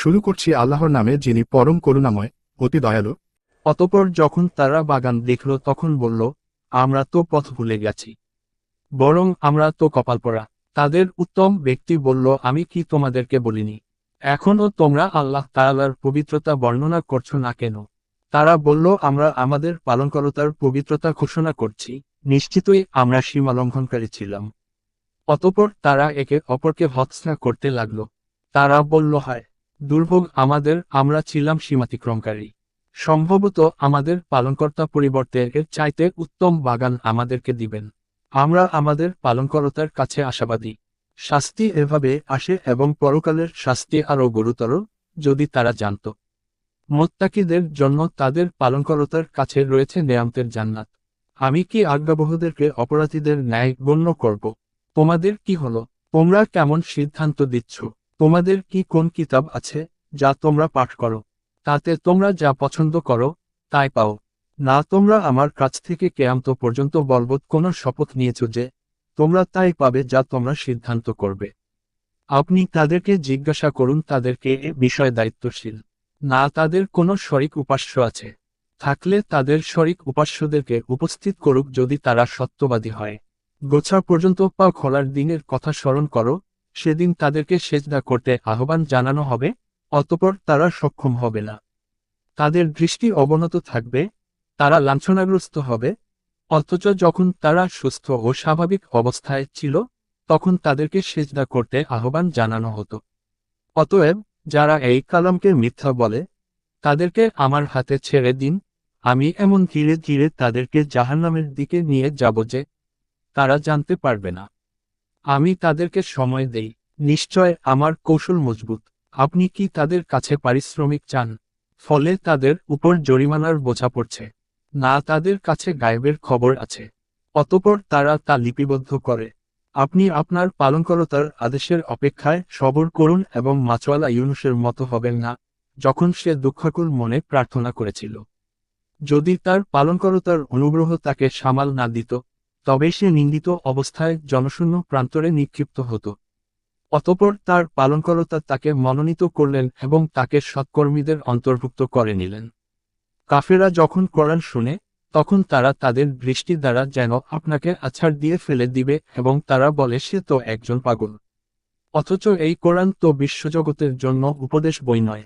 শুরু করছি আল্লাহর নামে যিনি পরম করুণাময়, অতি দয়ালু। অতপর যখন তারা বাগান দেখল, তখন বলল, আমরা তো পথ ভুলে গেছি। বরং আমরা তো কপাল পড়া তাদের উত্তম ব্যক্তি বলল, আমি কি তোমাদেরকে বলিনি? এখনও তোমরা আল্লাহ তাআলার পবিত্রতা বর্ণনা করছ না কেন? তারা বলল, আমরা আমাদের পালনকর্তার পবিত্রতা ঘোষণা করছি। নিশ্চিতই আমরা সীমা লঙ্ঘনকারী ছিলাম। অতপর তারা একে অপরকে ভৎসনা করতে লাগল। তারা বলল, হয় দুর্ভোগ আমাদের, আমরা ছিলাম সীমাতিক্রমকারী। সম্ভবত আমাদের পালনকর্তা পরিবর্তে এর চাইতে উত্তম বাগান আমাদেরকে দিবেন। আমরা আমাদের পালনকর্তার কাছে আশাবাদী। শাস্তি এভাবে আসে এবং পরকালের শাস্তি আরও গুরুতর, যদি তারা জানত। মোত্তাকিদের জন্য তাদের পালনকর্তার কাছে রয়েছে নেয়ামতের জান্নাত। আমি কি আজ্ঞাবহদেরকে অপরাধীদের ন্যায় গণ্য করব? তোমাদের কি হলো? তোমরা কেমন সিদ্ধান্ত দিচ্ছ? তোমাদের কি কোন কিতাব আছে যা তোমরা পাঠ করো? তাতে তোমরা যা পছন্দ করো, তাই পাও। না তোমরা আমার কাছ থেকে কেয়ামত পর্যন্ত বলবৎ কোনো শপথ নিয়েছ যে, তোমরা তাই পাবে যা তোমরা সিদ্ধান্ত করবে। আপনি তাদেরকে জিজ্ঞাসা করুন, তাদেরকে এ বিষয়ে দায়িত্বশীল। না তাদের কোনো শরিক উপাস্য আছে। থাকলে তাদের শরিক উপাস্যদেরকে উপস্থিত করুক যদি তারা সত্যবাদী হয়। গোছা পর্যন্ত পা খোলার দিনের কথা স্মরণ করো সেদিন তাদেরকে সেজদা করতে আহ্বান জানানো হবে, অতপর তারা সক্ষম হবে না। তাদের দৃষ্টি অবনত থাকবে, তারা লাঞ্ছনাগ্রস্ত হবে, অথচ যখন তারা সুস্থ ও স্বাভাবিক অবস্থায় ছিল, তখন তাদেরকে সেজদা করতে আহ্বান জানানো হতো। অতএব, যারা এই কালামকে মিথ্যা বলে, তাদেরকে আমার হাতে ছেড়ে দিন, আমি এমন ধীরে ধীরে তাদেরকে জাহান্নামের দিকে নিয়ে যাব যে, তারা জানতে পারবে না। আমি তাদেরকে সময় দেই। নিশ্চয় আমার কৌশল মজবুত। আপনি কি তাদের কাছে পারিশ্রমিক চান? ফলে তাদের উপর জরিমানার বোঝা পড়ছে। না, তাদের কাছে গায়েবের খবর আছে। অতপর তারা তা লিপিবদ্ধ করে। আপনি আপনার পালনকরতার আদেশের অপেক্ষায় সবর করুন এবং মাছওয়ালা ইউনুসের মতো হবেন না, যখন সে দুঃখাকুল মনে প্রার্থনা করেছিল। যদি তার পালনকরতার অনুগ্রহ তাকে সামাল না দিত তবে সে নিন্দিত অবস্থায় জনশূন্য প্রান্তরে নিক্ষিপ্ত হতো। অতপর তার পালনকর্তা তাকে মনোনীত করলেন এবং তাকে সৎকর্মীদের অন্তর্ভুক্ত করে নিলেন। কাফেরা যখন কোরআন শুনে, তখন তারা তাদের দৃষ্টি দ্বারা যেন আপনাকে আছাড় দিয়ে ফেলে দিবে এবং তারা বলে, সে তো একজন পাগল। অথচ এই কোরআন তো বিশ্বজগতের জন্য উপদেশ বই নয়।